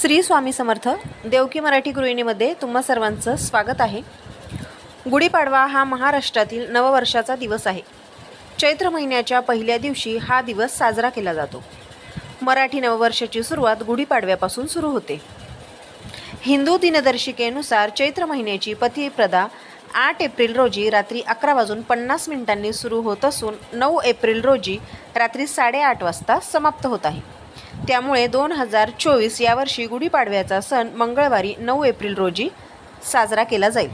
श्री स्वामी समर्थ देवकी मराठी गृहिणीमध्ये तुम्हा सर्वांचं स्वागत आहे. गुढीपाडवा हा महाराष्ट्रातील नववर्षाचा दिवस आहे. चैत्र महिन्याच्या पहिल्या दिवशी हा दिवस साजरा केला जातो. मराठी नववर्षाची सुरुवात गुढीपाडव्यापासून सुरू होते. हिंदू दिनदर्शिकेनुसार चैत्र महिन्याची पतिप्रदा आठ एप्रिल रोजी रात्री अकरा वाजून पन्नास मिनिटांनी सुरू होत असून नऊ एप्रिल रोजी रात्री साडेआठ वाजता समाप्त होत आहे. त्यामुळे दोन हजार चोवीस यावर्षी गुढीपाडव्याचा सण मंगळवारी नऊ एप्रिल रोजी साजरा केला जाईल.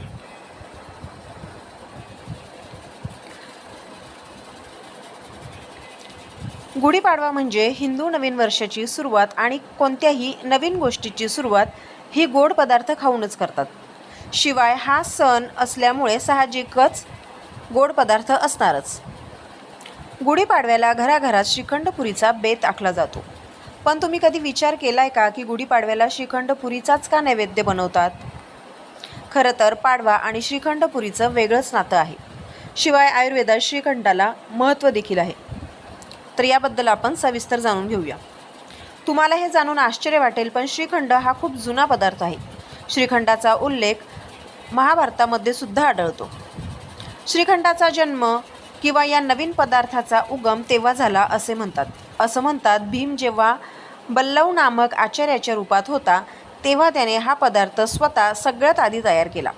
गुढीपाडवा म्हणजे हिंदू नवीन वर्षाची सुरुवात आणि कोणत्याही नवीन गोष्टीची सुरुवात ही गोड पदार्थ खाऊनच करतात. शिवाय हा सण असल्यामुळे साहजिकच गोड पदार्थ असणारच. गुढीपाडव्याला घराघरात श्रीखंडपुरीचा बेत आखला जातो. पण तुम्ही कधी विचार केलाय का की गुढीपाडव्याला श्रीखंडपुरीचाच का नैवेद्य बनवतात? खरं तर पाडवा आणि श्रीखंडपुरीचं वेगळंच नातं आहे. शिवाय आयुर्वेदात श्रीखंडाला महत्त्व देखील आहे. तर याबद्दल आपण सविस्तर जाणून घेऊया. तुम्हाला हे जाणून आश्चर्य वाटेल पण श्रीखंड हा खूप जुना पदार्थ आहे. श्रीखंडाचा उल्लेख महाभारतामध्ये सुद्धा आढळतो. श्रीखंडाचा जन्म किंवा या नवीन पदार्थाचा उगम तेव्हा झाला असे म्हणतात. असं म्हणतात भीम जेव्हा बल्लव नामक आचार्याच्या रूपात होता तेव्हा त्याने हा पदार्थ स्वतः सगळ्यात आधी तयार केला.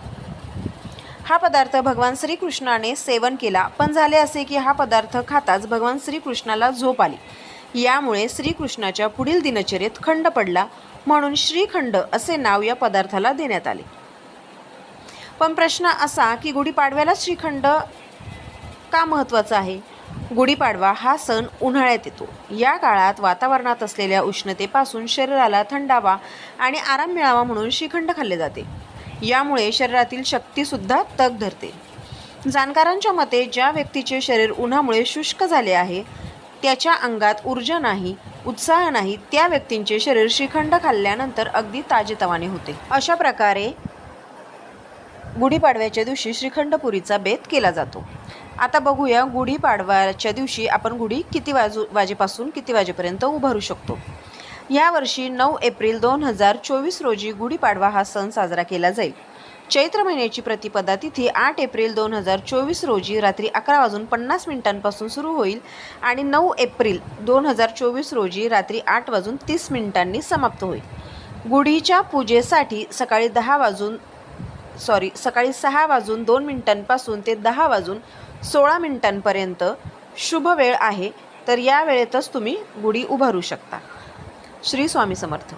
हा पदार्थ भगवान श्रीकृष्णाने सेवन केला पण झाले असे की हा पदार्थ खाताच भगवान श्रीकृष्णाला झोप आली. यामुळे श्रीकृष्णाच्या पुढील दिनचर्येत खंड पडला म्हणून श्रीखंड असे नाव या पदार्थाला देण्यात आले. पण प्रश्न असा की गुढीपाडव्याला श्रीखंड का महत्त्वाचा आहे? गुढीपाडवा हा सण उन्हाळ्यात येतो. या काळात वातावरणात असलेल्या उष्णतेपासून शरीराला थंडावा आणि आराम मिळावा म्हणून श्रीखंड खाल्ले जाते. यामुळे शरीरातील शक्तीसुद्धा तग धरते. जाणकारांच्या मते ज्या व्यक्तीचे शरीर उन्हामुळे शुष्क झाले आहे त्याच्या अंगात ऊर्जा नाही उत्साह नाही त्या व्यक्तींचे शरीर श्रीखंड खाल्ल्यानंतर अगदी ताजेतवाने होते. अशा प्रकारे गुढीपाडव्याच्या दिवशी श्रीखंडपुरीचा बेत केला जातो. आता बघूया गुढीपाडव्याच्या दिवशी आपण गुढी किती वाजू वाजेपासून किती वाजेपर्यंत उभारू शकतो. यावर्षी नऊ एप्रिल दोन हजार चोवीस रोजी गुढीपाडवा हा सण साजरा केला जाईल. चैत्र महिन्याची प्रतिपदा तिथी आठ एप्रिल दोन हजार चोवीस रोजी रात्री अकरा वाजून पन्नास मिनिटांपासून सुरू होईल आणि नऊ एप्रिल दोन हजार चोवीस रोजी रात्री आठ वाजून तीस मिनिटांनी समाप्त होईल. गुढीच्या पूजेसाठी सकाळी दहा वाजून सॉरी सकाळी सहा वाजून दोन मिनिटांपासून ते दहा वाजून सोळा मिनिटांपर्यंत शुभ वेळ आहे तर या वेळेतच तुम्ही गुढी उभारू शकता. श्री स्वामी समर्थ.